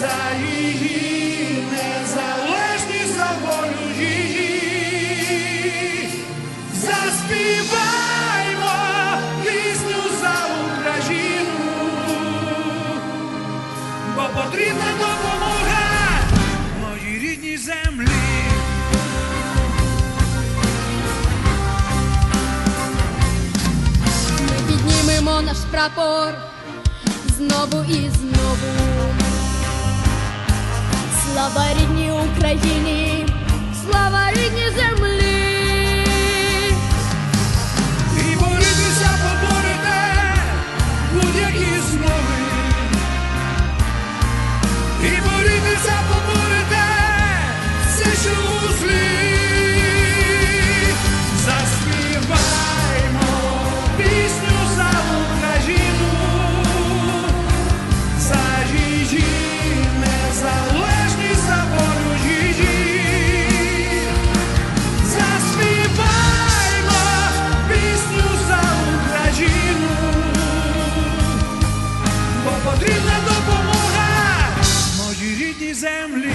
За її незалежність, за волю її. Пісню за Україну, бо потрібна допомога моїй рідній землі. Ми піднімемо наш прапор знову і знову. Слава рідній Україні, слава. am